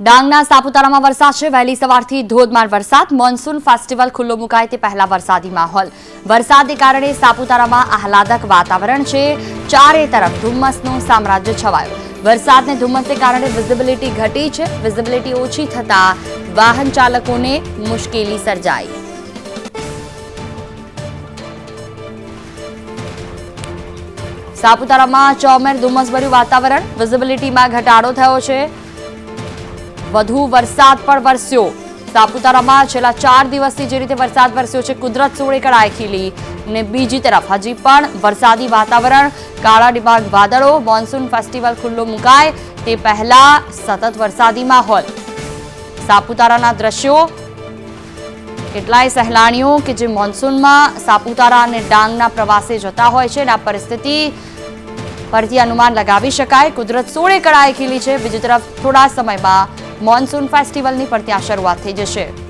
ડાંગના સાપુતારામાં વરસાદ છે. વહેલી સવારથી ધોધમાર વરસાદ. મોન્સૂન ફેસ્ટિવલ ખુલ્લો મુકાય તે પહેલા વરસાદી માહોલ. વરસાદને કારણે સાપુતારામાં આહલાદક વાતાવરણ છે. ચારે તરફ ધુમ્મસનું સામ્રાજ્ય છવાયું. વરસાદને ધુમ્મસને કારણે વિઝિબિલિટી ઘટી છે. વિઝિબિલિટી ઓછી થતા વાહન ચાલકોને મુશ્કેલી સર્જાઈ. સાપુતારામાં ચોમેર ધુમ્મસભર્યું વાતાવરણ. વિઝિબિલિટીમાં ઘટાડો થયો છે. વધુ વરસાદ પણ વરસ્યો. સાપુતારામાં છેલ્લા ચાર દિવસથી જે રીતે વરસાદ વરસ્યો છે, કુદરત સોળે કળાએ ખીલી. ને બીજી તરફ હજી પણ વરસાદી વાતાવરણ, કાળા ડિબાગ વાદળો, મોન્સૂન ફેસ્ટિવલ ખુલ્લો મુકાય, તે પહેલા સતત વરસાદી માહોલ. સાપુતારાના દ્રશ્યો. કેટલાય સહેલાણીઓ કે જે મોન્સૂનમાં સાપુતારા અને ડાંગના પ્રવાસે જતા હોય છે અને આ પરિસ્થિતિ પરથી અનુમાન લગાવી શકાય. કુદરત સોળે કળાએ ખીલી છે. બીજી તરફ થોડા સમયમાં મોન્સૂન ફેસ્ટિવલની પણ ત્યાં શરૂઆત થઈ જશે.